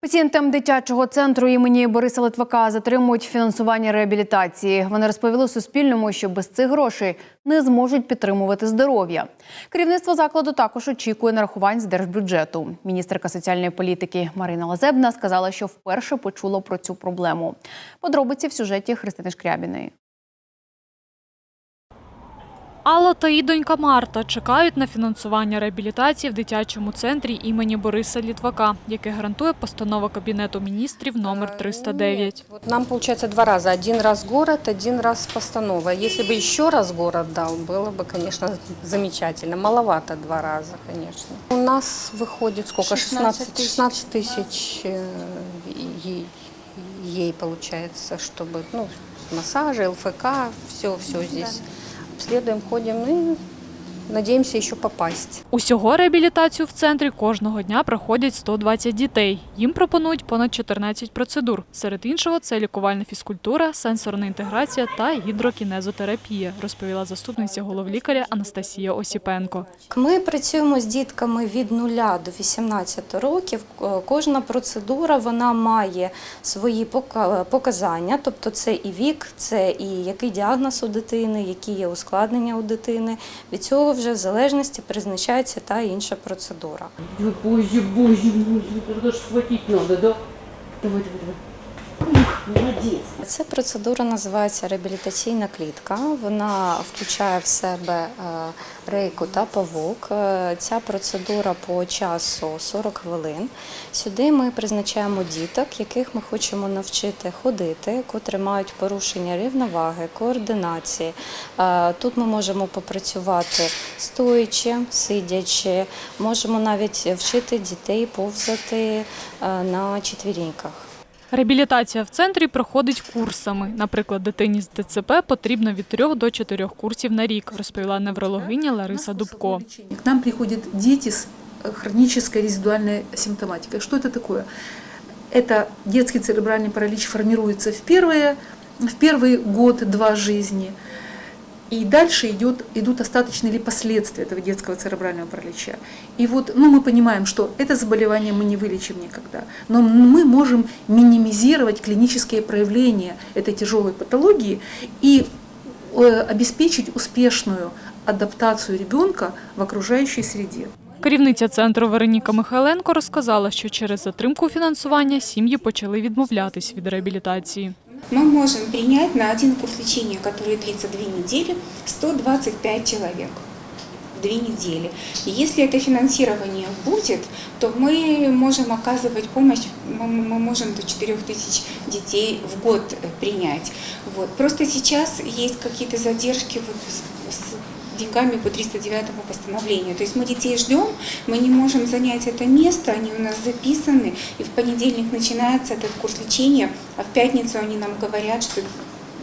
Пацієнтам дитячого центру імені Бориса Литвака затримують фінансування реабілітації. Вони розповіли Суспільному, що без цих грошей не зможуть підтримувати здоров'я. Керівництво закладу також очікує нарахувань з держбюджету. Міністерка соціальної політики Марина Лазебна сказала, що вперше почула про цю проблему. Подробиці в сюжеті Христини Шкрябіної. Алла та її донька Марта чекають на фінансування реабілітації в дитячому центрі імені Бориса Літвака, яке гарантує постанова Кабінету міністрів номер 309. Нет, вот нам получается два раза. Один раз город, один раз постанова. Если бы еще раз город дал, было бы, конечно, замечательно. Маловато два раза, конечно. У нас выходит сколько? 16 тысяч, 16 тысяч э, ей, ей получается, чтобы, ну, массажи, ЛФК, все, все здесь. Обследуем, ходим и надеемся еще попасть. Усього реабілітацію в центрі кожного дня проходять 120 дітей. Їм пропонують понад 14 процедур. Серед іншого, це лікувальна фізкультура, сенсорна інтеграція та гідрокінезотерапія, розповіла заступниця головлікаря Анастасія Осіпенко. Ми працюємо з дітками від 0 до 18 років. Кожна процедура вона має свої пока- показання, тобто це і вік, це і який діагноз у дитини, які є ускладнення у дитини. Від цього вже в залежності призначається та інша процедура. Боже, боже, боже, схватить надо, да? Давай, давай, давай. Ух. Ця процедура називається реабілітаційна клітка. Вона включає в себе е, рейку та павук. Е, Ця процедура по часу 40 хвилин. Сюди ми призначаємо діток, яких ми хочемо навчити ходити, котрі мають порушення рівноваги, координації. Е, Тут ми можемо попрацювати стоячи, сидячи, можемо навіть вчити дітей повзати на четвіріньках. Реабілітація в центрі проходить курсами. Наприклад, дитині з ДЦП потрібно від 3 до 4 курсів на рік, розповіла неврологиня Лариса Дубко. К нам приходят дети с э, хронической резидуальной симптоматикой. Что это такое? Это детский церебральный паралич формируется в, первые, в первый год-два жизни. И дальше идет, идут остаточные или последствия этого детского церебрального паралича. И вот ну, мы понимаем, что это заболевание мы не вылечим никогда, но мы можем минимизировать клинические проявления этой тяжелой патологии и э, обеспечить успешную адаптацию ребенка в окружающей среде. Керівниця центру Вероніка Михайленко розказала, що через затримку фінансування сім'ї почали відмовлятись від реабілітації. Мы можем принять на один курс лечения, который длится две недели, 125 человек две недели. И если это финансирование будет, то мы можем оказывать помощь, мы можем до 4 тысяч детей в год принять. Вот. Просто сейчас есть какие-то задержки вот деньгами по 309 постановлению. То есть мы детей ждем, мы не можем занять это место, они у нас записаны, и в понедельник начинается этот курс лечения, а в пятницу они нам говорят, что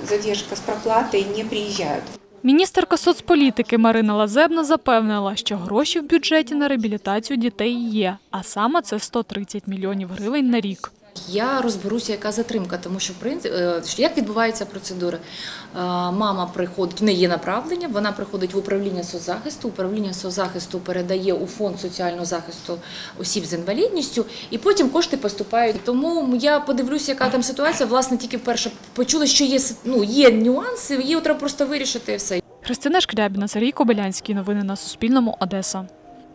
задержка с проплатой не приезжают. Міністерка соцполітики Марина Лазебна запевнила, що гроші в бюджеті на реабілітацію дітей є, а саме це 130 мільйонів гривень на рік. Я розберуся, яка затримка, тому що в е, як відбувається процедура. Е, Мама приходить, в неї є направлення, вона приходить в управління соцзахисту. Управління соцзахисту передає у фонд соціального захисту осіб з інвалідністю, і потім кошти поступають. Тому я подивлюся, яка там ситуація. Власне, тільки вперше почули, що є ну, є нюанси, її треба просто вирішити все. Христина Шкрябіна, Сергій Кобилянський. Новини на Суспільному. Одеса.